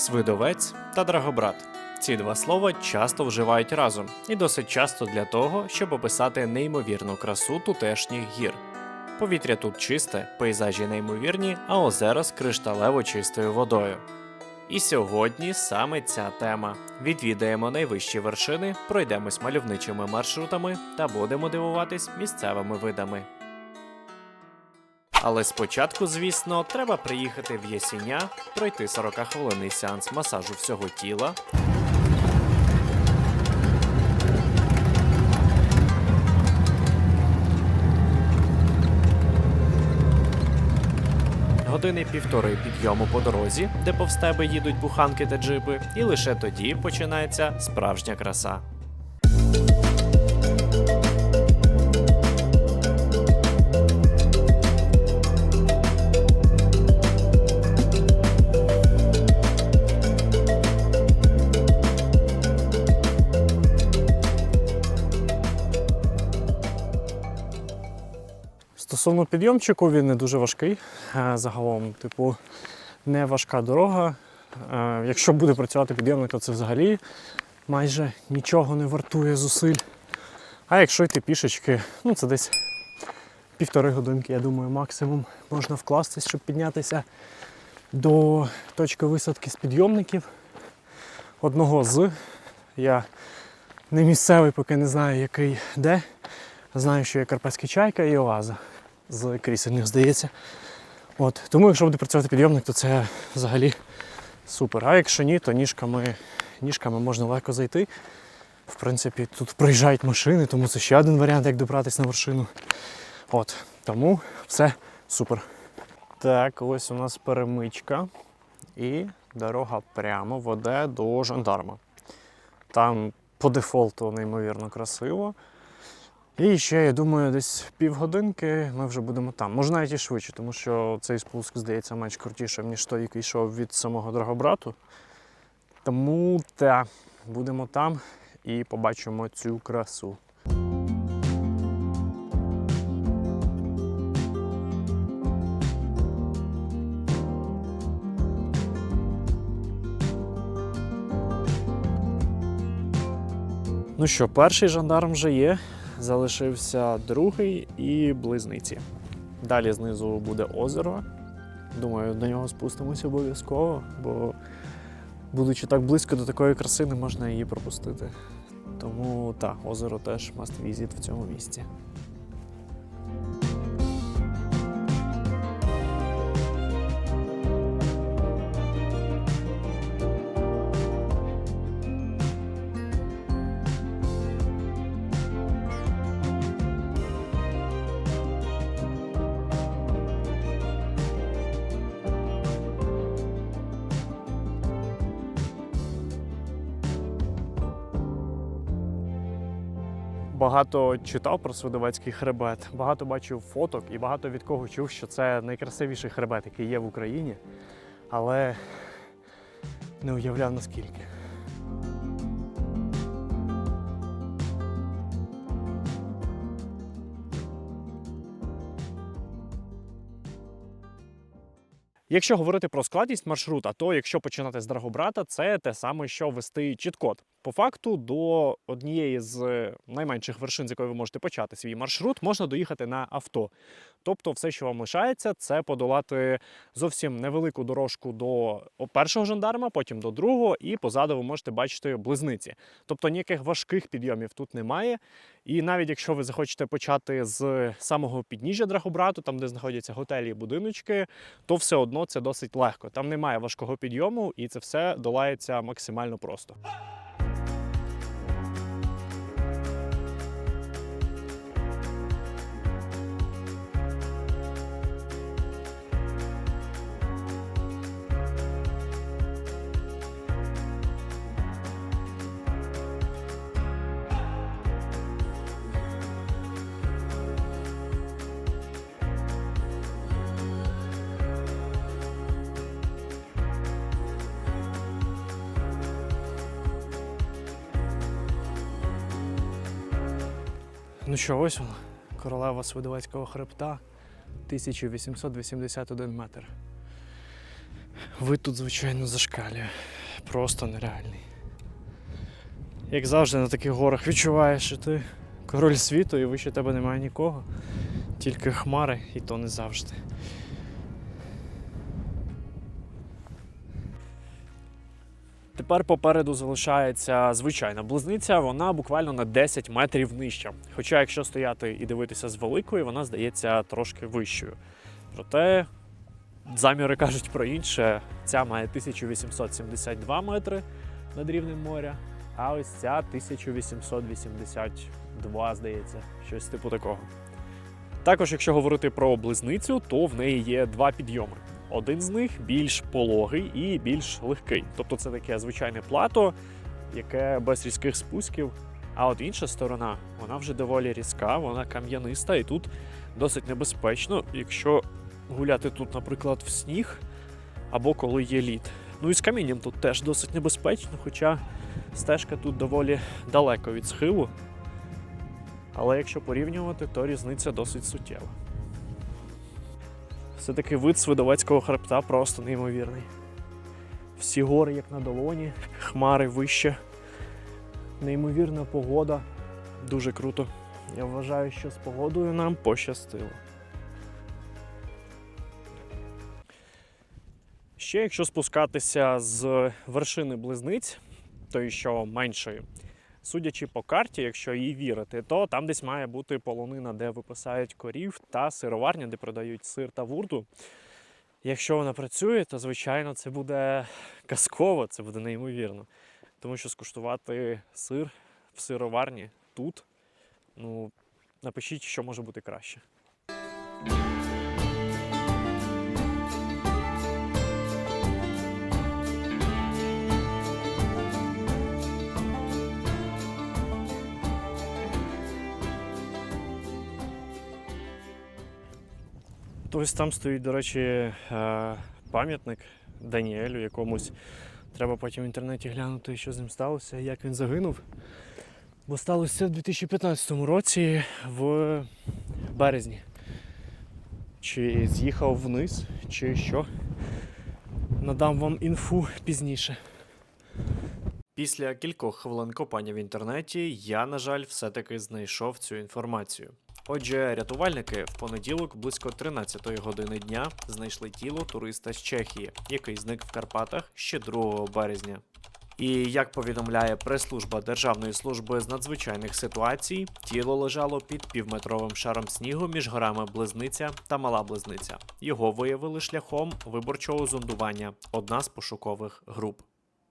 Свидовець та драгобрат. Ці два слова часто вживають разом, і досить часто для того, щоб описати неймовірну красу тутешніх гір. Повітря тут чисте, пейзажі неймовірні, а озера з кришталево чистою водою. І сьогодні саме ця тема. Відвідаємо найвищі вершини, пройдемось мальовничими маршрутами та будемо дивуватись місцевими видами. Але спочатку, звісно, треба приїхати в Єсіня, пройти 40-хвилинний сеанс масажу всього тіла. Години півтори підйому по дорозі, де повз їдуть буханки та джипи, і лише тоді починається справжня краса. Стосовно підйомчику, він не дуже важкий. Е, Загалом, типу, не важка дорога. Е, Якщо буде працювати підйомник, то це взагалі майже нічого не вартує зусиль. А якщо йти пішечки, ну це десь півтори годинки, я думаю, максимум можна вкластись, щоб піднятися до точки висадки з підйомників. Одного з. Я не місцевий, поки не знаю, який де. Знаю, що є Карпатська чайка і оаза з крісельних, здається. От. Тому, якщо буде працювати підйомник, то це взагалі супер. А якщо ні, то ніжками, ніжками можна легко зайти. В принципі, тут проїжджають машини, тому це ще один варіант, як добратися на вершину. От. Тому все супер. Так, ось у нас перемичка. І дорога прямо веде до жандарма. Там по дефолту неймовірно красиво. І ще, я думаю, десь півгодинки ми вже будемо там. Може навіть і швидше, тому що цей спуск здається менш крутішим, ніж той, який йшов від самого Драгобрату. Тому та, будемо там і побачимо цю красу. Ну що, перший жандарм вже є. Залишився другий і близниці. Далі знизу буде озеро. Думаю, до нього спустимося обов'язково, бо, будучи так близько до такої краси, не можна її пропустити. Тому так, озеро теж must visit в цьому місці. Багато читав про Свидовецький хребет, багато бачив фоток і багато від кого чув, що це найкрасивіший хребет, який є в Україні, але не уявляв наскільки. Якщо говорити про складність маршрута, то якщо починати з Драгобрата, це те саме, що вести чіткод. По факту до однієї з найменших вершин, з якої ви можете почати свій маршрут, можна доїхати на авто. Тобто, все, що вам лишається, це подолати зовсім невелику дорожку до першого жандарма, потім до другого, і позаду ви можете бачити близниці. Тобто ніяких важких підйомів тут немає. І навіть якщо ви захочете почати з самого підніжжя Драгобрату, там де знаходяться готелі і будиночки, то все одно це досить легко. Там немає важкого підйому, і це все долається максимально просто. Ну що, ось вона, королева Свидовецького хребта, 1881 метр. Вид тут, звичайно, зашкалює. Просто нереальний. Як завжди на таких горах відчуваєш, що ти король світу і вище тебе немає нікого. Тільки хмари, і то не завжди. Тепер попереду залишається звичайна близниця, вона буквально на 10 метрів нижча. Хоча, якщо стояти і дивитися з великої, вона здається трошки вищою. Проте заміри кажуть про інше. Ця має 1872 метри над рівнем моря, а ось ця 1882, здається, щось типу такого. Також, якщо говорити про близницю, то в неї є два підйоми. Один з них більш пологий і більш легкий. Тобто це таке звичайне плато, яке без різких спусків. А от інша сторона, вона вже доволі різка, вона кам'яниста, і тут досить небезпечно, якщо гуляти тут, наприклад, в сніг або коли є лід. Ну і з камінням тут теж досить небезпечно, хоча стежка тут доволі далеко від схилу. Але якщо порівнювати, то різниця досить суттєва. Все-таки вид Свидовецького хребта просто неймовірний. Всі гори як на долоні, хмари вище. Неймовірна погода. Дуже круто. Я вважаю, що з погодою нам пощастило. Ще якщо спускатися з вершини близниць, тої що меншої, судячи по карті, якщо їй вірити, то там десь має бути полонина, де виписають корів, та сироварня, де продають сир та вурду. Якщо вона працює, то звичайно це буде казково, це буде неймовірно. Тому що скуштувати сир в сироварні тут, ну напишіть, що може бути краще. То ось там стоїть, до речі, е, пам'ятник Даніелю якомусь. Треба потім в інтернеті глянути, що з ним сталося, як він загинув. Бо сталося в 2015 році в березні. Чи з'їхав вниз, чи що. Надам вам інфу пізніше. Після кількох хвилин копання в інтернеті я, на жаль, все-таки знайшов цю інформацію. Отже, рятувальники в понеділок близько 13-ї години дня знайшли тіло туриста з Чехії, який зник в Карпатах ще 2 березня. І як повідомляє прес-служба Державної служби з надзвичайних ситуацій, тіло лежало під півметровим шаром снігу між горами Близниця та Мала Близниця. Його виявили шляхом виборчого зондування, одна з пошукових груп.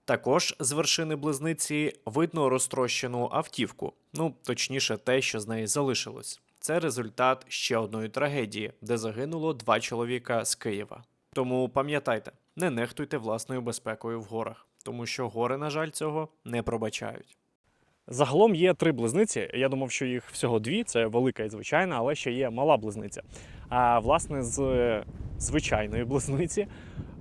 Також з вершини близниці видно розтрощену автівку, ну точніше, те, що з неї залишилось. Це результат ще одної трагедії, де загинуло два чоловіка з Києва. Тому пам'ятайте, не нехтуйте власною безпекою в горах, тому що гори, на жаль, цього не пробачають. Загалом є три близниці. Я думав, що їх всього дві. Це велика і звичайна, але ще є мала близниця. А власне з звичайної близниці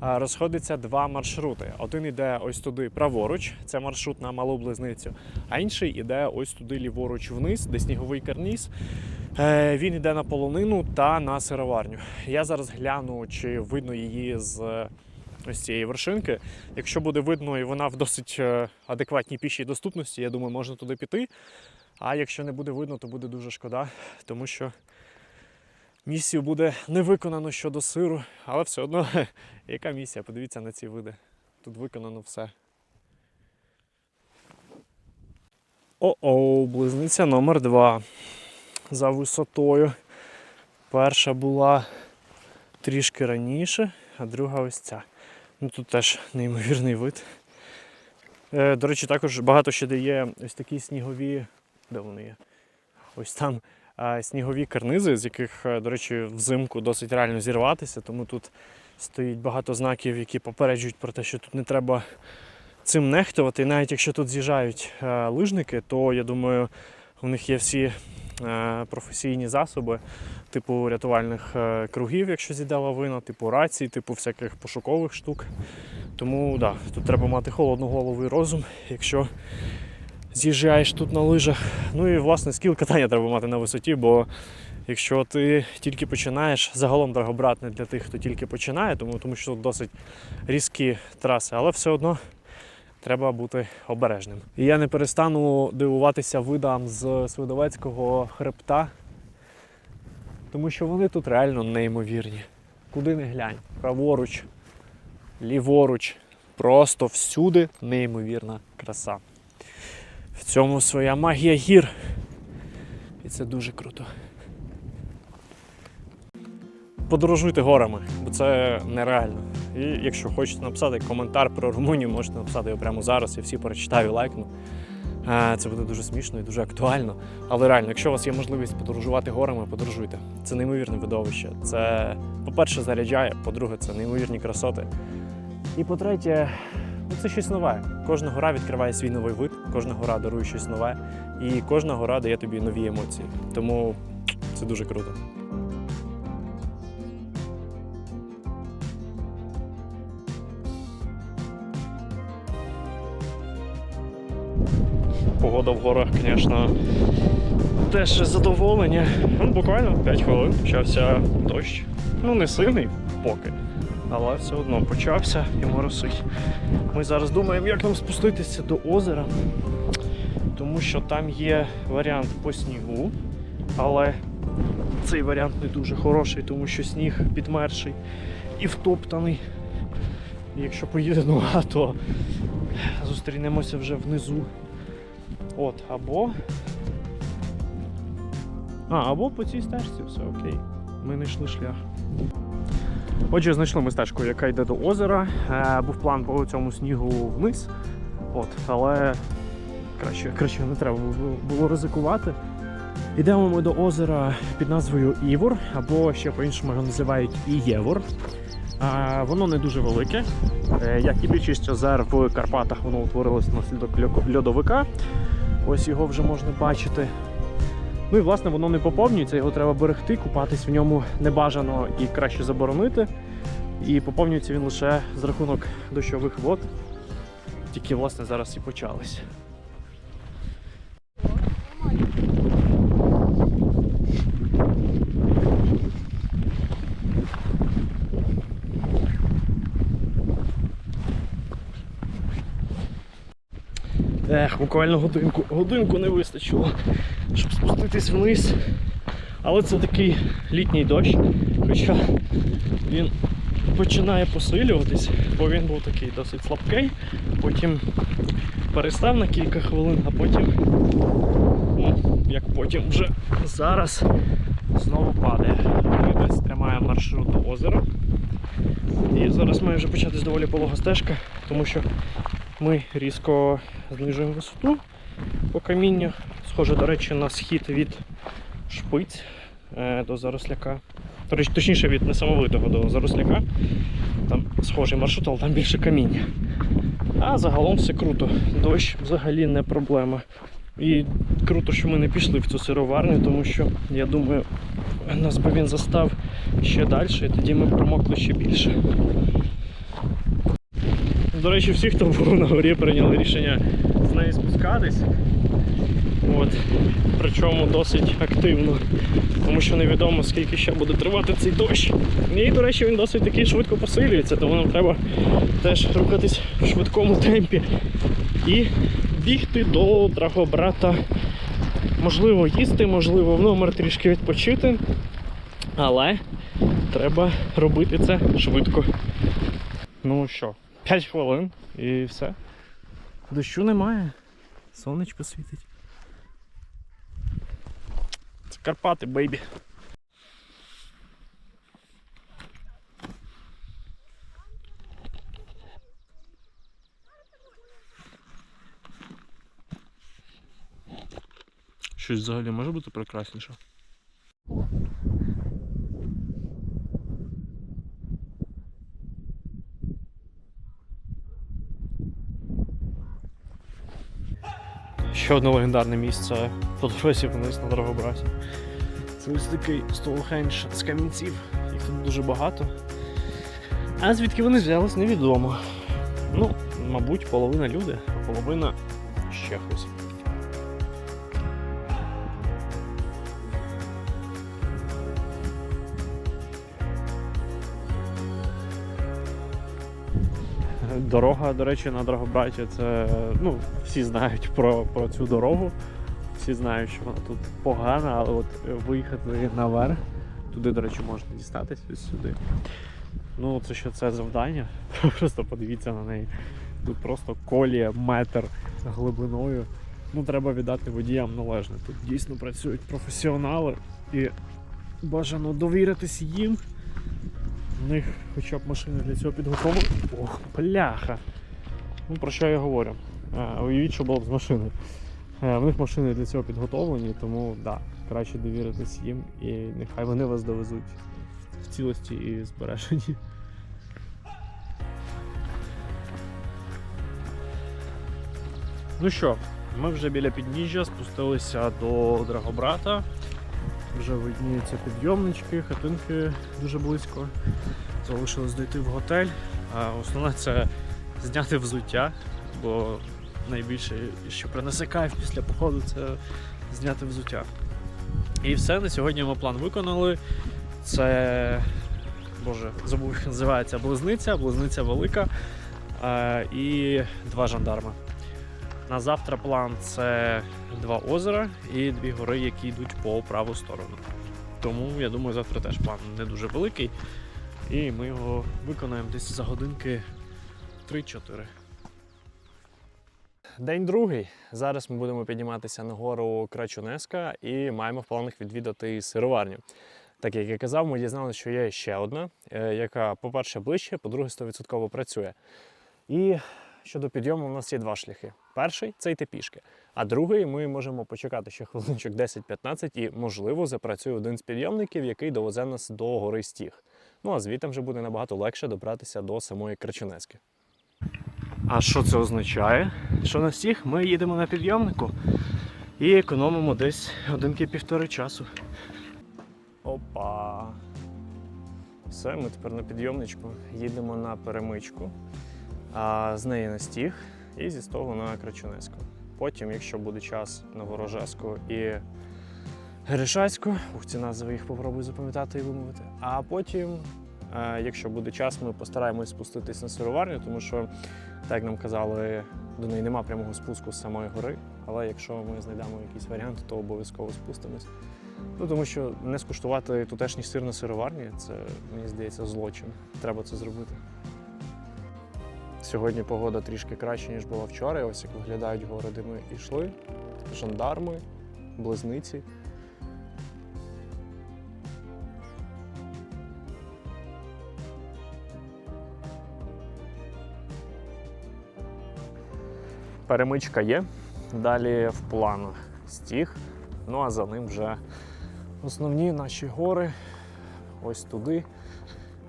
розходиться два маршрути. Один іде ось туди праворуч, це маршрут на малу близницю, а інший іде ось туди ліворуч вниз, де сніговий карніз. Е, Він іде на полонину та на сироварню. Я зараз гляну, чи видно її з ось цієї вершинки. Якщо буде видно і вона в досить е, адекватній пішій доступності, я думаю, можна туди піти. А якщо не буде видно, то буде дуже шкода, тому що місію буде не виконано щодо сиру, але все одно, яка місія? Подивіться на ці види. Тут виконано все. О-о, близниця номер два. За висотою. Перша була трішки раніше, а друга ось ця. Ну тут теж неймовірний вид. Е, до речі, також багато ще де є ось такі снігові. Де вони є? Ось там е, снігові карнизи, з яких, е, до речі, взимку досить реально зірватися, тому тут стоїть багато знаків, які попереджують про те, що тут не треба цим нехтувати. І навіть якщо тут з'їжджають е, лижники, то я думаю, у них є всі професійні засоби, типу рятувальних е, кругів, якщо зійде лавина, типу рацій, типу всяких пошукових штук. Тому да, тут треба мати холодну голову і розум, якщо з'їжджаєш тут на лижах. Ну і власне скіл катання треба мати на висоті, бо якщо ти тільки починаєш, загалом Драгобрат не для тих, хто тільки починає, тому, тому що тут досить різкі траси, але все одно треба бути обережним. І я не перестану дивуватися видам з Свидовецького хребта, тому що вони тут реально неймовірні. Куди не глянь, праворуч, ліворуч, просто всюди неймовірна краса. В цьому своя магія гір. І це дуже круто. Подорожуйте горами, бо це нереально. І якщо хочете написати коментар про Румунію, можете написати його прямо зараз. Я всі прочитаю, лайкну. Е, Це буде дуже смішно і дуже актуально. Але реально, якщо у вас є можливість подорожувати горами, подорожуйте. Це неймовірне видовище. Це, по-перше, заряджає, по-друге, це неймовірні красоти. І по-третє, ну, це щось нове. Кожна гора відкриває свій новий вид, кожна гора дарує щось нове, і кожна гора дає тобі нові емоції. Тому це дуже круто. Погода в горах, звісно, теж задоволення. Ну, буквально 5 хвилин почався дощ. Ну, не сильний поки, але все одно почався і моросить. Ми зараз думаємо, як нам спуститися до озера, тому що там є варіант по снігу, але цей варіант не дуже хороший, тому що сніг підмерший і втоптаний. Якщо поїде нога, то зустрінемося вже внизу. От, або. А, або по цій стежці все окей. Ми знайшли шлях. Отже, знайшли ми стежку, яка йде до озера. Е, був план по цьому снігу вниз. От, але краще, краще не треба було, ризикувати. Йдемо ми до озера під назвою Івор, або ще по-іншому його називають Ієвор. А, воно не дуже велике. Е, Як і більшість озер в Карпатах, воно утворилось наслідок льодовика. Ось його вже можна бачити. Ну і власне воно не поповнюється, його треба берегти, купатись в ньому небажано і краще заборонити. І поповнюється він лише з рахунок дощових вод. Тільки власне зараз і почались. Ех, буквально годинку, годинку не вистачило, щоб спуститись вниз. Але це такий літній дощ, хоча він починає посилюватись, бо він був такий досить слабкий, потім перестав на кілька хвилин, а потім, ну, як потім вже зараз знову падає. Ми десь тримаємо маршрут до озера. І зараз має вже початись доволі полога стежка, тому що ми різко знижуємо висоту по камінню. Схоже, до речі, на схід від шпиць е, до заросляка. Точніше, від несамовитого до заросляка. Там схожий маршрут, але там більше каміння. А загалом все круто. Дощ взагалі не проблема. І круто, що ми не пішли в цю сироварню, тому що я думаю, нас би він застав ще далі, і тоді ми промокли ще більше. До речі, всі, хто був на горі, прийняли рішення з неї спускатись. От. Причому досить активно, тому що невідомо скільки ще буде тривати цей дощ. І, до речі, він досить таки швидко посилюється, тому нам треба теж рухатись в швидкому темпі і бігти до Драгобрата. Можливо, їсти, можливо, в номер трішки відпочити. Але треба робити це швидко. Ну що, 5 хвилин і все. Дощу немає. Сонечко світить. Це Карпати, бейбі. Щось взагалі може бути прекрасніше. Ще одне легендарне місце по дорозі вниз на Драгобраті. Це ось такий Стоунхендж з камінців. Їх тут дуже багато. А звідки вони взялись, невідомо. Ну, мабуть, половина люди, а половина ще хтось. Дорога, до речі, на Драгобраті, це ну, всі знають про, про цю дорогу. Всі знають, що вона тут погана, але от виїхати наверх, туди, до речі, можна дістатись ось сюди. Ну, це що це завдання. Просто подивіться на неї. Тут просто колія метр глибиною. Ну, треба віддати водіям належне. Тут дійсно працюють професіонали і бажано довіритись їм. У них хоча б машини для цього підготовлені. Ох, бляха. Ну, про що я говорю? Е, уявіть, що було б з машини. Е, в них машини для цього підготовлені, тому да, краще довіритись їм і нехай вони вас довезуть в цілості і збереженні. Ну що, ми вже біля підніжжя спустилися до Драгобрата. Вже видніються підйомнички, хатинки дуже близько. Залишилось дойти в готель. А основне це зняти взуття, бо найбільше, що принесе кайф після походу, це зняти взуття. І все, на сьогодні ми план виконали. Це. Боже, забув, як називається близниця, близниця велика е, і два жандарми. На завтра план це два озера і дві гори, які йдуть по праву сторону. Тому я думаю, завтра теж план не дуже великий. І ми його виконаємо десь за годинки 3-4. День другий. Зараз ми будемо підніматися на гору Крачунеска і маємо в планах відвідати сироварню. Так як я казав, ми дізналися, що є ще одна, е, яка, по-перше, ближче, по-друге, 100% працює. І щодо підйому, у нас є два шляхи. Перший це йти пішки, а другий ми можемо почекати ще хвилиночок 10-15 і, можливо, запрацює один з підйомників, який довезе нас до гори Стіг. Ну а звідти вже буде набагато легше добратися до самої Крачунески. А що це означає? Що на стіг ми їдемо на підйомнику і економимо десь годинки-півтори часу. Опа. Все, ми тепер на підйомничку їдемо на перемичку, а з неї на стіг і зі стогу на Крачунецьку. Потім, якщо буде час на Ворожеску і Гришацьку, ух, ці назви їх попробую запам'ятати і вимовити. А потім, е, якщо буде час, ми постараємось спуститись на сироварню, тому що, так як нам казали, до неї нема прямого спуску з самої гори. Але якщо ми знайдемо якийсь варіант, то обов'язково спустимось. Ну, тому що не скуштувати тутешній сир на сироварні це, мені здається, злочин. Треба це зробити. Сьогодні погода трішки краще, ніж була вчора. Ось як виглядають гори, де ми йшли. Жандарми, близниці. Перемичка є. Далі в планах стіг. Ну а за ним вже основні наші гори. Ось туди,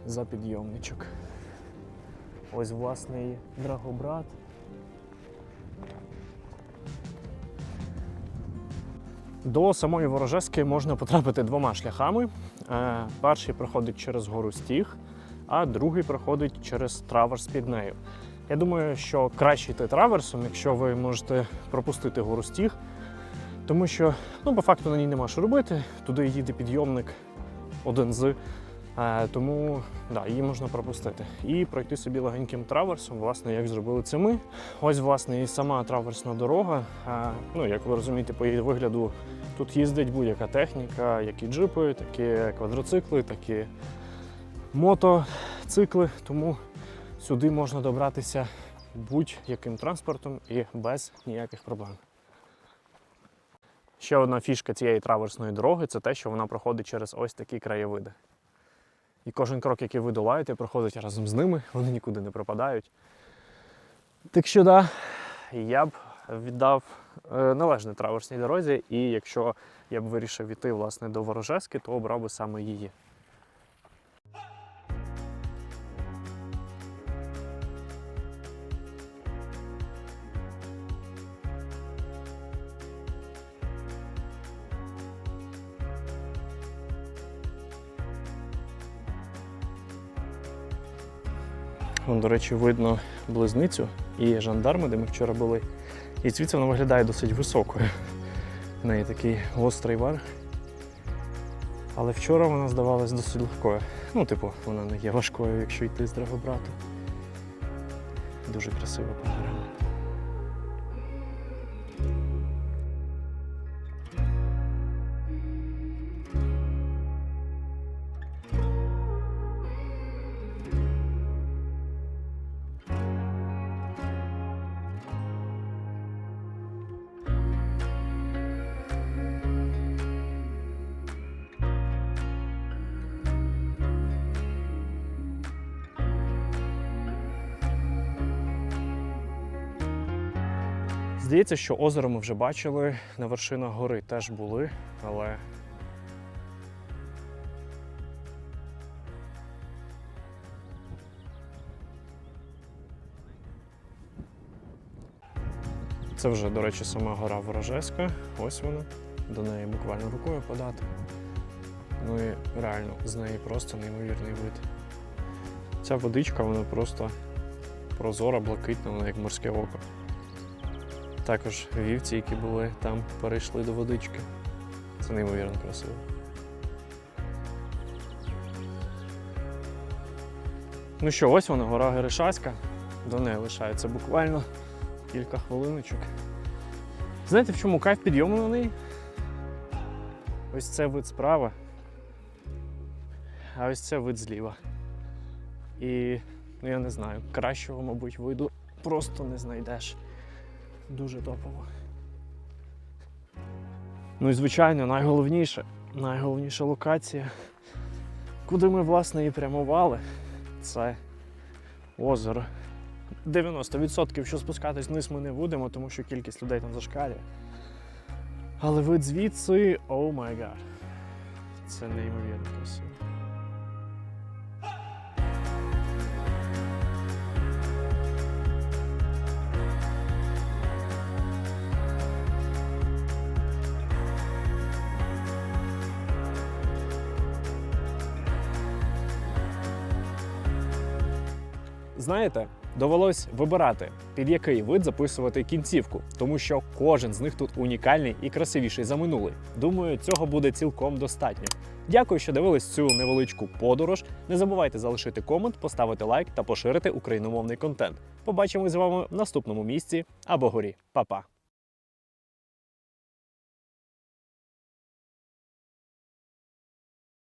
за підйомничок. Ось власний Драгобрат. До самої Ворожески можна потрапити двома шляхами. Е, Перший проходить через гору Стіг, а другий проходить через траверс під нею. Я думаю, що краще йти траверсом, якщо ви можете пропустити гору Стіг, тому що ну, по факту на ній нема що робити. Туди їде підйомник один з. Е, Тому да, її можна пропустити. І пройти собі легеньким траверсом, власне, як зробили це ми. Ось, власне, і сама траверсна дорога. Е, Ну, як ви розумієте, по її вигляду тут їздить будь-яка техніка, як і джипи, так і квадроцикли, так і мотоцикли. Тому сюди можна добратися будь-яким транспортом і без ніяких проблем. Ще одна фішка цієї траверсної дороги це те, що вона проходить через ось такі краєвиди. І кожен крок, який ви долаєте, проходить разом з ними, вони нікуди не пропадають. Так що, да, я б віддав е, належне траверсній дорозі, і якщо я б вирішив іти власне до Ворожески, то обрав би саме її. Вон, до речі, видно близницю і жандарми, де ми вчора були. І звідси вона виглядає досить високою. В неї такий гострий вар. Але вчора вона здавалась досить легкою. Ну, типу, вона не є важкою, якщо йти з Драгобрату. Дуже красива панорама. Здається, що озеро ми вже бачили, на вершинах гори теж були, але. Це вже, до речі, сама гора Ворожеська. Ось вона. До неї буквально рукою подати. Ну і реально, з неї просто неймовірний вид. Ця водичка, вона просто прозора, блакитна, вона як морське око. Також вівці, які були там, перейшли до водички. Це неймовірно красиво. Ну що, ось вона, гора Геришаська. До неї лишається буквально кілька хвилиночок. Знаєте, в чому кайф підйому на неї? Ось це вид справа, а ось це вид зліва. І ну я не знаю, кращого, мабуть, виду просто не знайдеш. Дуже топово. Ну і звичайно, найголовніше, найголовніша локація, куди ми, власне, і прямували, це озеро. 90% що спускатись вниз ми не будемо, тому що кількість людей там зашкалює. Але вид звідси, о май гад. Це неймовірно красиво. Знаєте, довелось вибирати, під який вид записувати кінцівку, тому що кожен з них тут унікальний і красивіший за минулий. Думаю, цього буде цілком достатньо. Дякую, що дивились цю невеличку подорож. Не забувайте залишити комент, поставити лайк та поширити україномовний контент. Побачимось з вами в наступному місці або горі. Па-па!